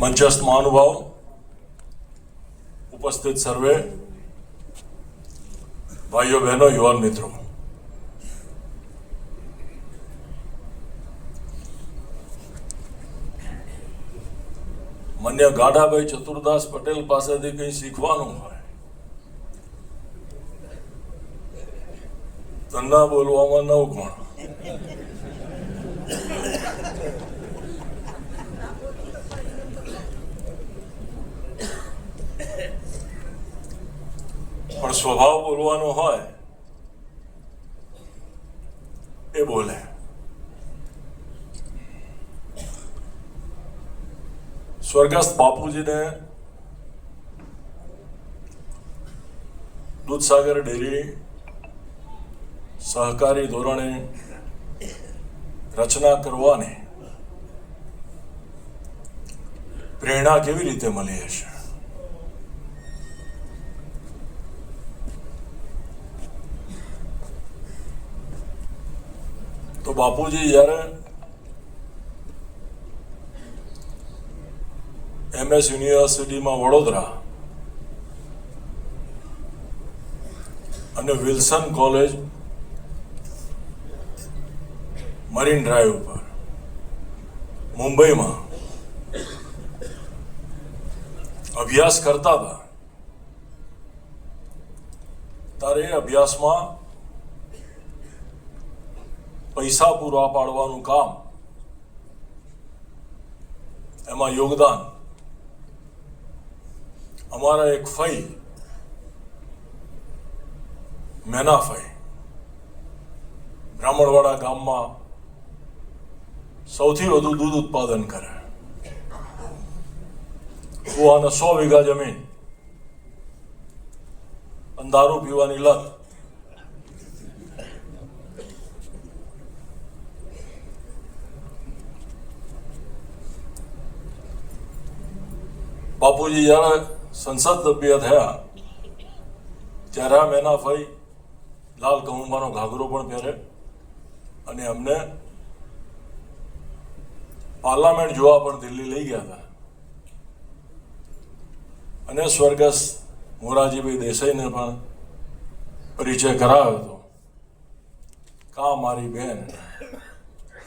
મંચસ્થ મહાનુભાવ ઉપસ્થિત સર્વે, ભાઈઓ, બહેનો, યુવાન મિત્રો. મને ગાડાભાઈ ચતુરદાસ પટેલ પાસેથી કંઈ શીખવાનું હોય તન્ના બોલવામાં નવ કોણ? પણ સ્વભાવ બોલવાનો હોય એ બોલે. સ્વર્ગસ્થ બાપુજીને દૂધસાગર ડેરી સહકારી ધોરણે રચના કરવાની પ્રેરણા કેવી રીતે મળી હશે? બાપુજી જ્યારે એમએસ યુનિવર્સિટીમાં વડોદરા અને વિલ્સન કોલેજ મરીન ડ્રાઈવ ઉપર, મુંબઈમાં અભ્યાસ કરતા હતા, ત્યારે એ અભ્યાસમાં પૈસા પૂરા પાડવાનું કામ. એમાં યોગદાન. અમારા એક ફઈ, મેના ફઈ, બ્રાહ્મણવાડા ગામમાં સૌથી વધુ દૂધ ઉત્પાદન કરે. કુવાને સો વીઘા જમીન અંધારું પીવાની લત. બાપુજી જ્યારે સંસદ સભ્ય થયા. ત્યારે આ મેના ફઈ લાલ કહુંબાનો ઘાઘરો પણ પહેરે. અને અમને પાર્લામેન્ટ જોવા પણ દિલ્હી લઈ ગયા હતા. અને સ્વર્ગસ્થ મોરારજીભાઈ દેસાઈને પણ પરિચય કરાવ્યો હતો. કા મારી બેન?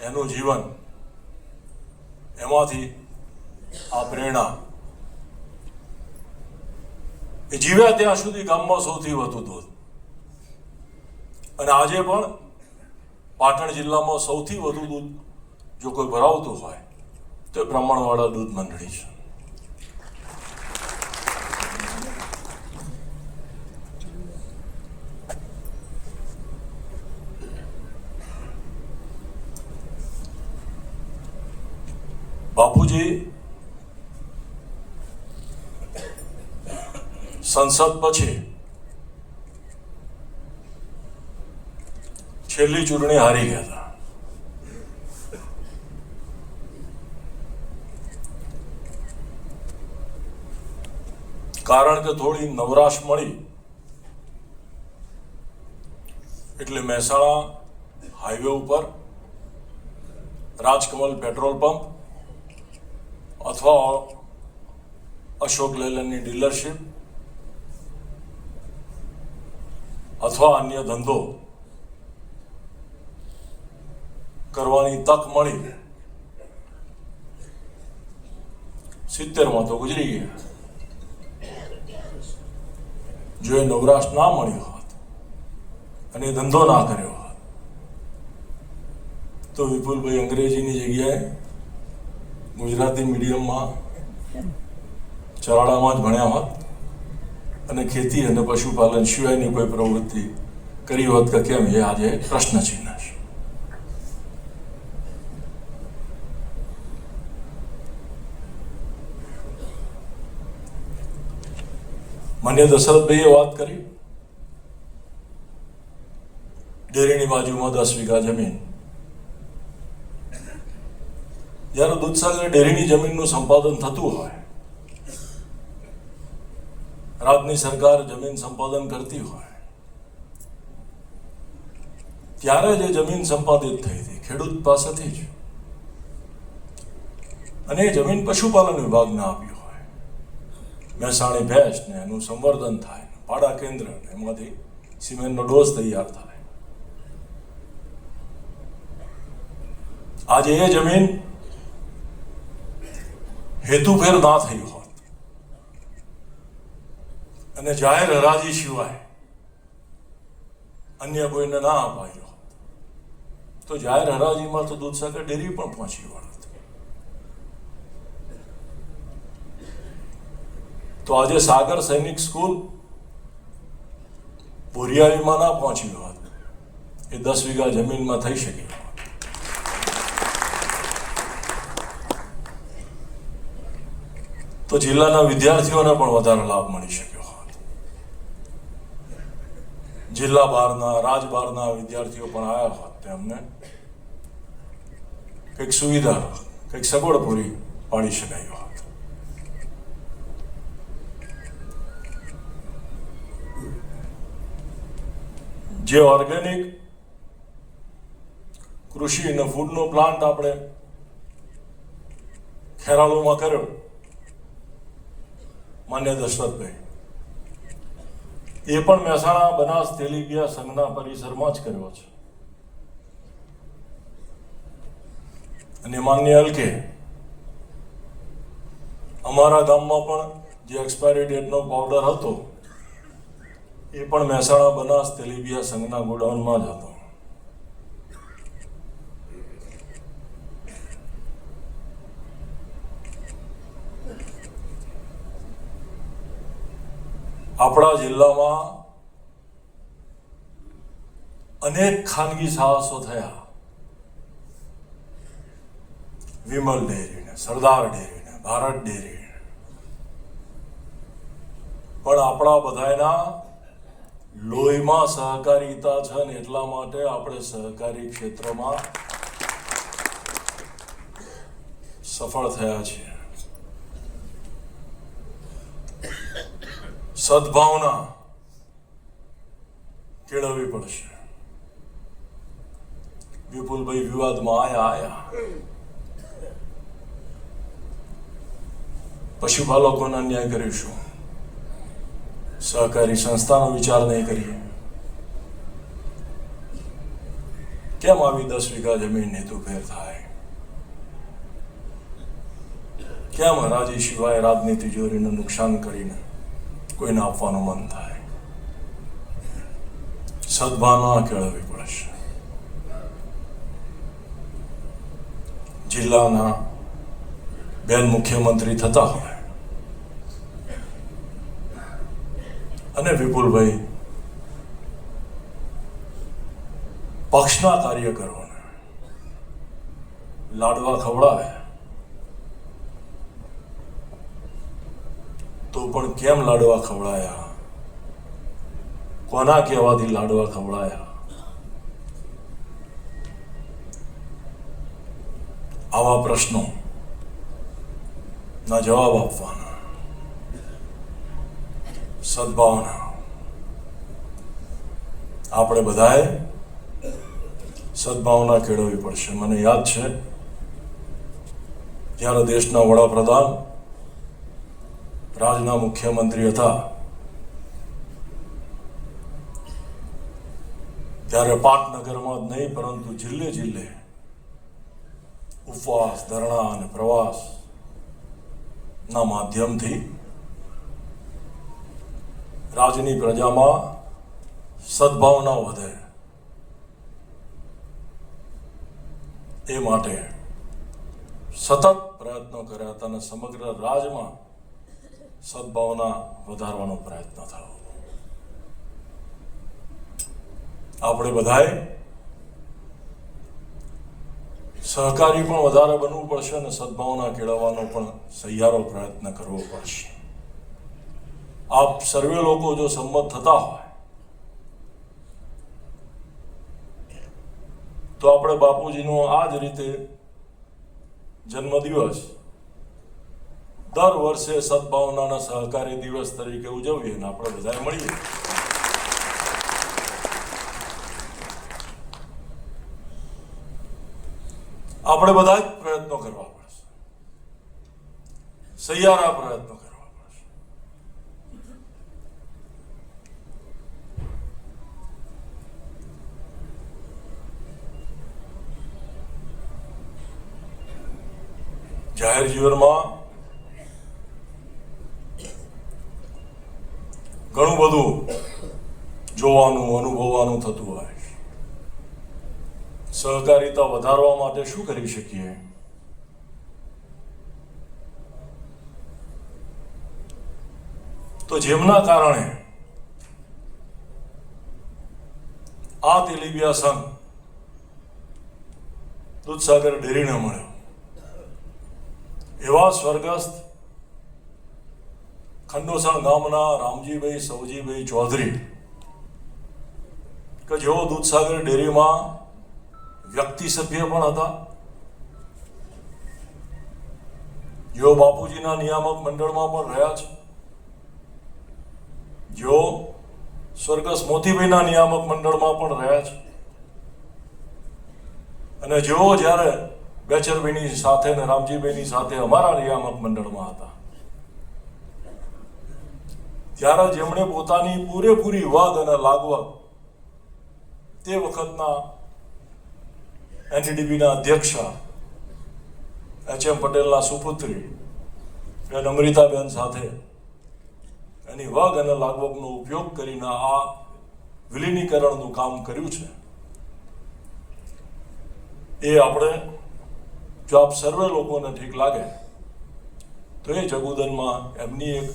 એનું જીવન એમાંથી આ પ્રેરણા જીવ્યા ત્યાં સુધી ગામમાં સૌથી વધુ દૂધ અને આજે પણ પાટણ જિલ્લામાં સૌથી વધુ દૂધ જો કોઈ ભરાવતું હોય, તો એ બ્રાહ્મણવાળા દૂધ મંડળી છે બાપુજી સંસદ પછી છેલ્લી ચૂંટણી હારી ગયા હતા. કારણ કે થોડી નવરાશ મળી એટલે મહેસાણા હાઈવે ઉપર રાજકમલ પેટ્રોલ પંપ અથવા અશોક લેલનની ડીલરશીપ અથવા અન્ય ધંધો કરવાની તક મળી સિત્તેરમાં તો ગુજરી ગયા. જો એ નવરાશ ના મળ્યો હોત અને ધંધો ના કર્યો હોત, તો વિપુલભાઈ અંગ્રેજીની જગ્યાએ ગુજરાતી મીડિયમમાં ચરાડામાં જ ભણ્યા હોત. અને ખેતી અને પશુપાલન સિવાયની કોઈ પ્રવૃત્તિ કરી હોત કે કેમ, એ આજે પ્રશ્ન ચિહ્ન છે માન્ય દશરથભાઈએ વાત કરી. ડેરીની બાજુમાં દસ વીઘા જમીન. જ્યારે દૂધસાગર ડેરીની જમીનનું સંપાદન થતું હોય રાજની સરકાર જમીન સંપાદન કરતી હોય, ત્યારે જે જમીન સંપાદિત થઈ હતી. ખેડૂત પાસેથી જ. અને જમીન પશુપાલન વિભાગને આપી હોય. મહેસાણી ભેંસ ને એનું સંવર્ધન થાય, પાડા કેન્દ્ર એમાંથી સિમેન્ટનો ડોઝ તૈયાર થાય. આજે એ જમીન હેતુફેર ના થઈ હોત અને જાહેર હરાજી સિવાય અન્ય કોઈને ના અપાયો તો જાહેર હરાજીમાં તો દૂધસાગર ડેરી પણ પહોંચી વળત. તો આજે સાગર સૈનિક સ્કૂલ બોરિયાવીમાં ના પહોંચી હોત. એ દસ વીઘા જમીનમાં થઈ શકે. તો જિલ્લાના વિદ્યાર્થીઓને પણ વધારે લાભ મળી શક્યો. જિલ્લા બહારના, રાજ બહારના વિદ્યાર્થીઓ પણ આવ્યા હોત તેમને. કંઈક સુવિધા, કંઈક સગવડ પૂરી પાડી શકાય હોત. જે ઓર્ગેનિક કૃષિ અને ફૂડનો પ્લાન્ટ આપણે ખેરાલુમાં કર્યો, માન્ય દશરથભાઈ. એ પણ મહેસાણા બનાસ તેલીબિયા સંઘના પરિસરમાં જ કર્યો છે. અને માન્ય હલકે, અમારા ગામમાં પણ જે એક્સપાયરી ડેટનો પાવડર હતો, એ પણ મહેસાણા બનાસ તેલીબિયા સંઘના ગોડાઉનમાં જ હતો. આપણા જિલ્લામાં અનેક ખાનગી સાહસો થયા. વિમલ ડેરીને, સરદાર ડેરીને, ભારત ડેરી પણ આપણા બધાના લોહીમાં સહકારીતા છે ને એટલા માટે આપણે સહકારી ક્ષેત્રમાં સફળ થયા છીએ. સદભાવના કેળવવી પડશે. વિપુલભાઈ વિવાદમાં આયા આયા. પશુપાલકોને અન્યાય કરીશું. સહકારી સંસ્થાનો વિચાર નહીં કરીએ. કેમ આવી દસ વીઘા જમીન હેતુફેર થાય? કેમ હરાજી સિવાય રાજની તિજોરીને નુકસાન કરીને? કોઈને આપવાનું મન થાય સદભાવના કેળવવી પડશે જિલ્લાના બેન મુખ્યમંત્રી થતા હોય અને વિપુલભાઈ પક્ષના કાર્યકરોને લાડવા ખવડાવે તો પણ કેમ લાડવા ખવડાયા? કોના કહેવાથી લાડવા ખવડાયા? આવા પ્રશ્નો ના જવાબ આપવાના. સદભાવના. આપણે બધાએ સદભાવના કેળવવી પડશે. મને યાદ છે, જ્યારે દેશના વડાપ્રધાન રાજના મુખ્યમંત્રી હતા. ત્યારે પાટનગરમાં જ નહીં, પરંતુ જિલ્લે જિલ્લે ઉપવાસ, ધરણા અને પ્રવાસ ના માધ્યમથી રાજની પ્રજામાં સદભાવના વધે. એ માટે સતત પ્રયત્નો કર્યા હતા અને સમગ્ર રાજમાં સદભાવના વધારવાનો પ્રયત્ન થયો. આપણે બધાએ સહકારી પણ વધારે બનવું પડશે અને સદભાવના કેળવવાનો પણ સહિયારો પ્રયત્ન કરવો પડશે. આપ સર્વે લોકો જો સંમત થતા હોય, તો આપણે બાપુજીનો આ જ રીતે જન્મદિવસ દર વર્ષે સદભાવનાના સહકારી દિવસ તરીકે ઉજવીએ અને આપણે બધાએ મળીએ. આપણે બધા જ પ્રયત્નો કરવા પડશે. સહિયારા પ્રયત્નો કરવા જાહેર જીવનમાં ઘણું બધું જોવાનું, અનુભવવાનું થતું હોય. સહકારિતા વધારવા માટે શું કરી શકીએ? તો જેમના કારણે આ તેલીબિયા સંઘ દૂધસાગર ડેરીને મળ્યો. એવા સ્વર્ગસ્થ ખંડોસણ ગામના રામજીભાઈ સૌજીભાઈ ચૌધરી કે જેઓ દૂધસાગર ડેરીમાં વ્યક્તિ સભ્ય પણ હતા. જેઓ બાપુજીના નિયામક મંડળમાં પણ રહ્યા છે. જેઓ સ્વર્ગસ મોતીભાઈના નિયામક મંડળમાં પણ રહ્યા છે. અને જેઓ જ્યારે બેચરભાઈની સાથે અને રામજીભાઈની સાથે અમારા નિયામક મંડળમાં હતા. ત્યારે જેમણે પોતાની પૂરેપૂરી વાદ અને લાગવા તે વખતના એનડીડીબીના અધ્યક્ષ એચ એમ પટેલના સુપુત્રી બેન અમૃતાબેન સાથે એની વગ અને લાગવગનો ઉપયોગ કરીને આ વિલીનીકરણનું કામ કર્યું છે. એ આપણે જો આપ સર્વે લોકોને ઠીક લાગે, તો એ જગુદનમાં એમની એક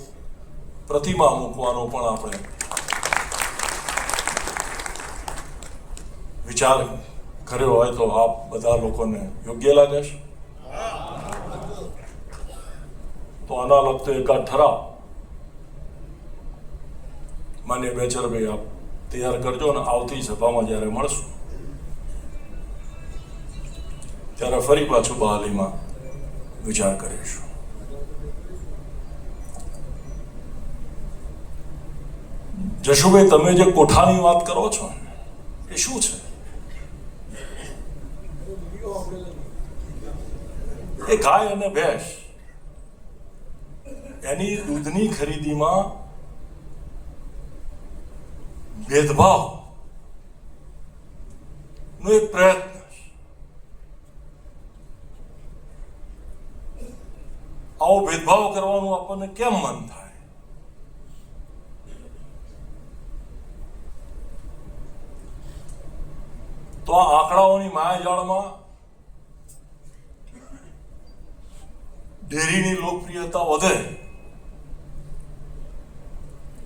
પ્રતિમા મૂકવાનો પણ આપણે વિચાર કર્યો હોય તો આપ બધા લોકોને યોગ્ય લાગે છે? તો આના લગતો એકાદ ઠરાવ. માન્ય બેચરભાઈ, આપ તૈયાર કરજો ને આવતી સભામાં જ્યારે મળશું, ત્યારે ફરી પાછું બહાલીમાં વિચાર કરીશું. જશુભાઈ, તમે જે કોઠાની વાત કરો છો એ શું છે? એ ગાય અને ભેંસ, એની દૂધની ખરીદીમાં ભેદભાવ નો એક પ્રયત્ન આવો ભેદભાવ કરવાનું આપણને કેમ મન થાય? તો આ આંકડાઓની માયાજાળમાં ડેરીની લોકપ્રિયતા વધે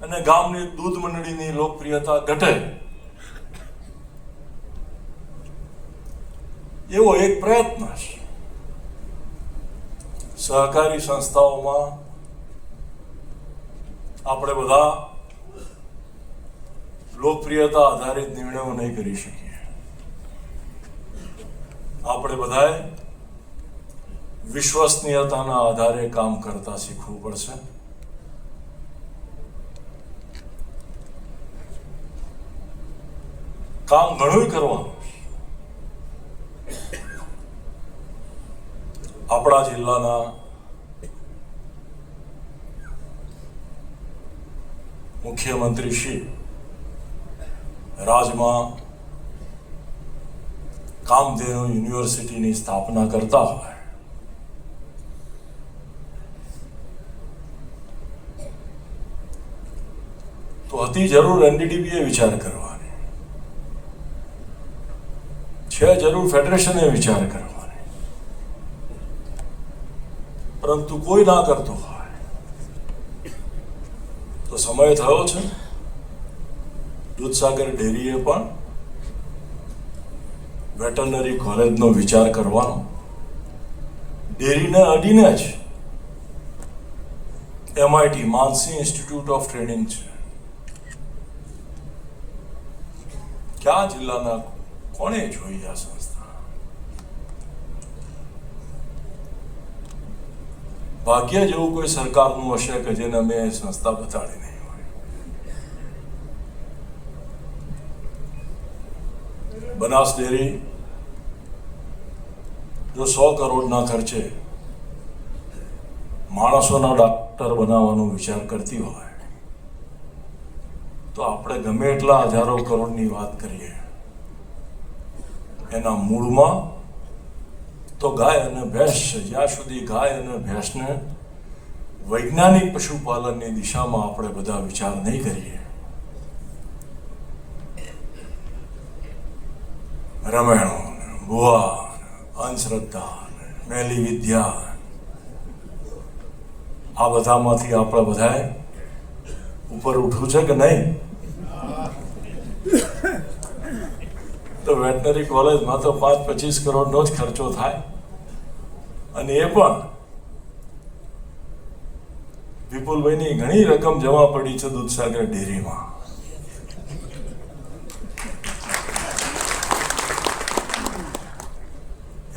અને ગામની દૂધ મંડળીની લોકપ્રિયતા ઘટે. એવો એક પ્રયત્ન છે. સહકારી સંસ્થાઓમાં આપણે બધા લોકપ્રિયતા આધારિત નિર્ણયો નહીં કરી શકીએ. આપણે બધાએ વિશ્વસનીયતાના આધારે કામ કરતા શીખવું પડશે. કામ ઘણું કરવાનું. આપણા જિલ્લાના મુખ્યમંત્રી શ્રી રાજમાં કામધેનુ યુનિવર્સિટીની સ્થાપના કરતા હોય તો હતી જરૂર એનડીડીબીએ વિચાર કરવાની છે જરૂર ફેડરેશને વિચાર કરવાની પરંતુ કોઈ ના કરતું હોય તો સમય થયો છે દૂધસાગર ડેરીએ પણ વેટરનરી કોલેજનો વિચાર કરવાનો. ડેરીને અડીને જ MIT Mansi institute of training છે. ક્યાં જિલ્લાના કોણે જોઈ આ સંસ્થા? ભાગ્ય જેવું કોઈ સરકારનું હશે કે જેને અમે સંસ્થા બતાડી નહીં હોય. બનાસ ડેરી જો સો કરોડના ખર્ચે માણસોના ડૉક્ટર બનાવવાનો વિચાર કરતી હોય, તો આપણે ગમે એટલા હજારો કરોડની વાત કરીએ, એના મૂળમાં તો ગાય અને ભેંસ છે. જ્યાં સુધી ગાય અને ભેંસને વૈજ્ઞાનિક પશુપાલનની દિશામાં આપણે બધા વિચાર નહીં કરીએ, રમેણો, ભુવા અંધશ્રદ્ધા મેલી વિદ્યા આ બધામાંથી આપણે બધાએ ઉપર ઉઠવું છે કે નહીં? તો વેટનરી કોલેજમાં તો પાંચ પચીસ કરોડનો જ ખર્ચો થાય. અને એ પણ વિપુલભાઈની ઘણી રકમ જમા પડી છે દૂધસાગર ડેરીમાં.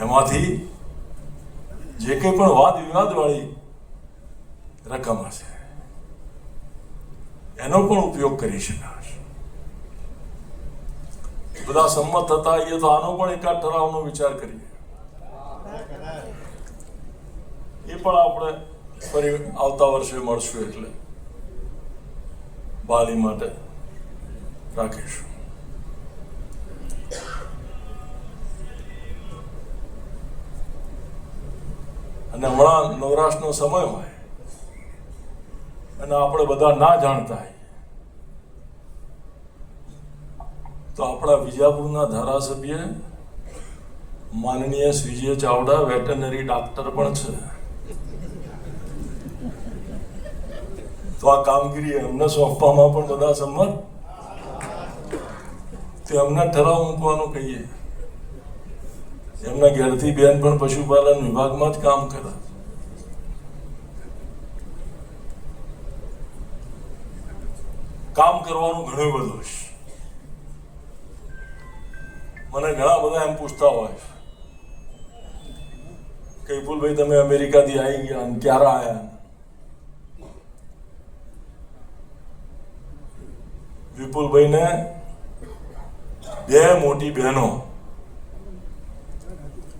એમાંથી જે કંઈ પણ વાદ વિવાદ વાળી રકમ હશે, એનો પણ ઉપયોગ કરી શકાશે. બધા સંમત થતા એ તો આનો પણ એકાદ ઠરાવનો વિચાર કરીએ. એ પણ આપણે ફરી આવતા વર્ષે મળશું એટલે. બાલી માટે રાખીશું. અને હમણાં નવરાશનો સમય હોય. અને આપણે બધા ના જાણતા હોય. તો આપણા વિજાપુરના ધારાસભ્ય માનનીય શ્રીજી ચાવડા, વેટરનરી ડાક્ટર પણ છે. તો આ કામગીરી એમને સોંપવામાં પણ બધા સંમત. તે અમને ઠરાવ મૂકવાનું કહીએ. એમના ઘેરથી બેન પણ પશુપાલન વિભાગમાં જ કામ કરે. કામ કરવાનું ઘણું બધું છે. મને ઘણા બધા એમ પૂછતા હોય કે વિપુલભાઈ, તમે અમેરિકાથી આવી ગયા અને ક્યારે આવ્યા વિપુલભાઈને બે મોટી બહેનો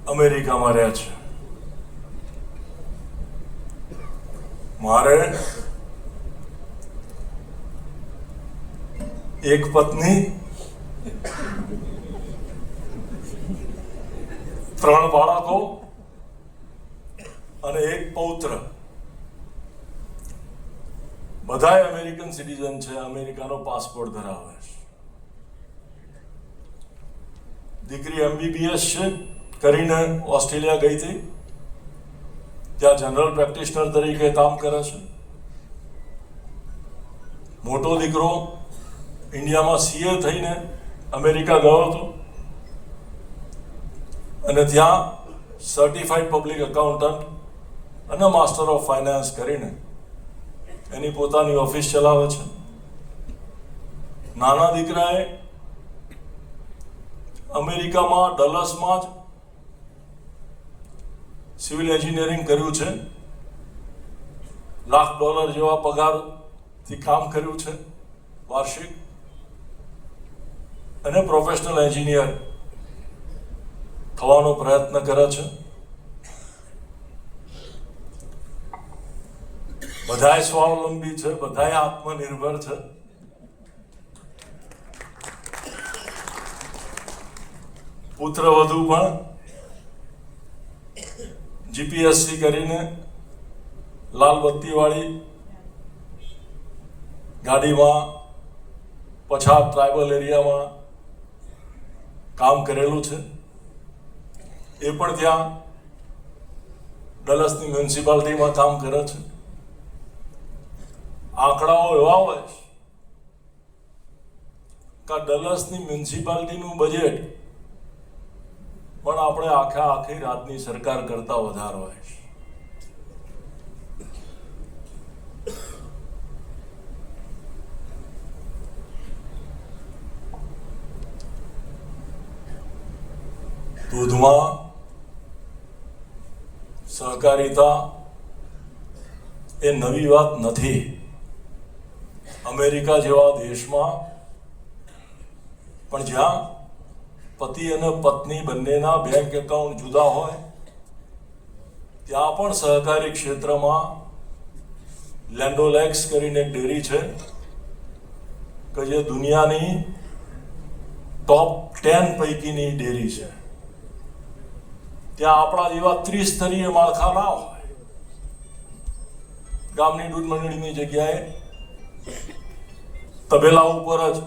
અમેરિકામાં રહ્યા છે. મારે એક પત્ની, ત્રણ બાળકો અને એક પૌત્ર. બધાય અમેરિકન સિટીઝન છે, અમેરિકાનો પાસપોર્ટ ધરાવે છે. દીકરી એમબીબીએસ છે. કરીને ઓસ્ટ્રેલિયા ગઈ હતી. ત્યાં જનરલ પ્રેક્ટિશનર તરીકે કામ કરે છે. મોટો દીકરો ઇન્ડિયામાં સીએ થઈને અમેરિકા ગયો હતો. અને ત્યાં સર્ટિફાઈડ પબ્લિક એકાઉન્ટન્ટ અને માસ્ટર ઓફ ફાઇનાન્સ કરીને એની પોતાની ઓફિસ ચલાવે છે. નાના દીકરાએ અમેરિકામાં ડલસમાં જ સિવિલ એન્જિનિયરિંગ કર્યું છે. લાખ ડોલર જેવા પગારથી કામ કર્યું છે વાર્ષિક. અને પ્રોફેશનલ એન્જિનિયર થવાનો પ્રયત્ન કરે છે. બધાય સ્વાવલંબી છે, બધાય આત્મનિર્ભર છે. પુત્ર વધુ પણ જીપીએસસી કરીને લાલ બત્તીવાળી ગાડીમાં પછાત ટ્રાઇબલ એરિયામાં કામ કરેલું છે. એ પણ ત્યાં ડલસની મ્યુનિસિપાલિટીમાં કામ કરે છે. આંકડાઓ એવા હોય કે ડલસની મ્યુનિસિપાલિટીનું બજેટ પણ આપણે આખા આખી રાતની સરકાર કરતા વધારો હોય દૂધમાં સહકારિતા એ નવી વાત નથી. અમેરિકા જેવા દેશમાં પણ જ્યાં પતિ અને પત્ની બંનેના બેંક એકાઉન્ટ જુદા હોય, ત્યાં પણ સહકારી ક્ષેત્રમાં લેન્ડોલેક્સ કરીને એક ડેરી છે કે જે દુનિયાની ટોપ ટેન પૈકીની ડેરી છે. ત્યાં આપણા જેવા ત્રિસ્તરીય માળખા ના હોય. ગામની દૂધ મંડળીની જગ્યાએ તબેલા ઉપર જ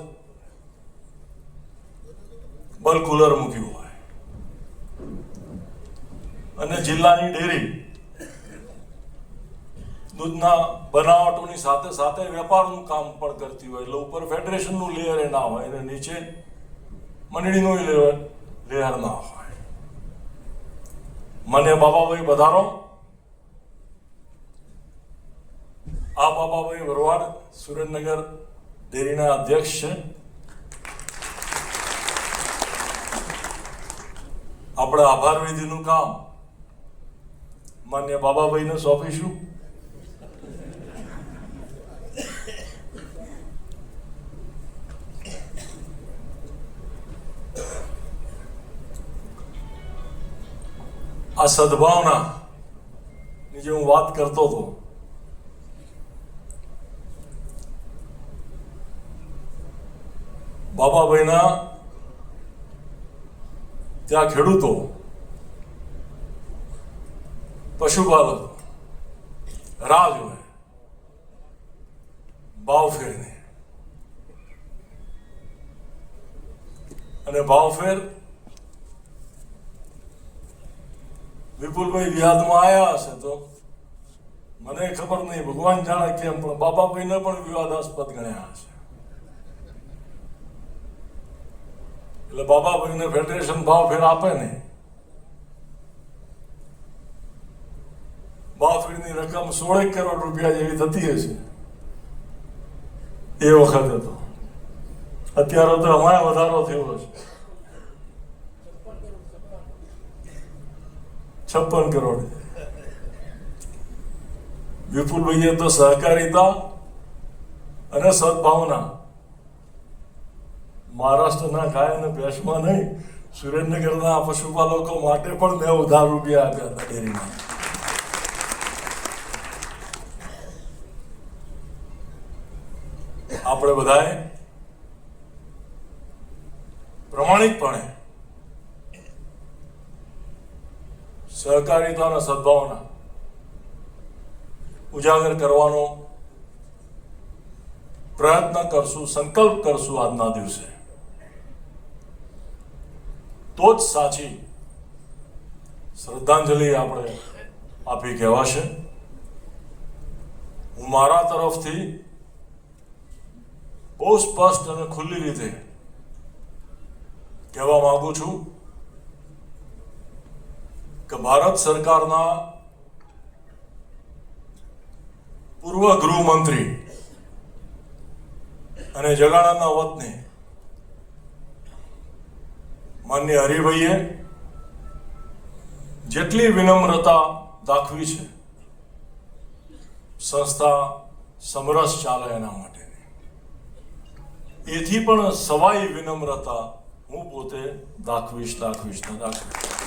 બલ્ક કુલર મૂક્યું હોય. અને જિલ્લાની ડેરી દૂધના બનાવટોની સાથે સાથે વેપારનું કામ પણ કરતી હોય. એટલે ઉપર ફેડરેશનનું લેયર એ ના હોય અને નીચે મંડળીનું લેયર લેયર ના હોય. મને બાબાભાઈ વધારો. આ બાબાભાઈ વરવાડ સુરેન્દ્રનગર ડેરીના અધ્યક્ષ છે. આપણે આભાર વિધિનું કામ. માન્ય બાબાભાઈને સોંપીશું. આ સદભાવના ની જે હું વાત કરતો હતો, બાબાભાઈના ત્યાં ખેડૂતો, પશુપાલકો રાહ જોવે ભાવ ફેરની અને ભાવ ફેર વિપુલભાઈ વિવાદમાં આવ્યા હશે તો મને ખબર નહીં, ભગવાન જાણે કેમ, પણ બાબાભાઈને પણ વિવાદાસ્પદ ગણ્યા હશે. એટલે બાબા ભગને ફેડરેશન ભાવ ફેર આપે નહીં. ફેરની રકમ સોળેક કરોડ રૂપિયા જેવી થતી હશે એ વખતે તો. અત્યારે તો અમારે વધારો થયો છે. છપ્પન કરોડ. વિપુલભાઈએ તો સહકારિતા અને સદભાવના મહારાષ્ટ્રના ગાય અને ભેંસમાં નહીં, સુરેન્દ્રનગરના પશુપાલકો માટે પણ મેં ઉધાર રૂપિયા આપ્યા હતા ડેરીમાં. આપણે બધાએ પ્રમાણિકપણે સહકારિતાના સદભાવના ઉજાગર કરવાનો પ્રયત્ન કરશું, સંકલ્પ કરશું આજના દિવસે. તો જ સાચી શ્રદ્ધાંજલિ આપણે આપી કહેવાશે. હું મારા તરફથી બહુ સ્પષ્ટ અને ખુલ્લી રીતે કહેવા માંગુ છું કે ભારત સરકારના પૂર્વ ગૃહમંત્રી અને જગાણાના વતની માન્ય હરિભાઈએ જેટલી વિનમ્રતા દાખવી છે, સંસ્થા સમરસ ચાલે એના માટેની એથી પણ સવાઈ વિનમ્રતા હું પોતે દાખવીશ દાખવીશ દાખવીશ.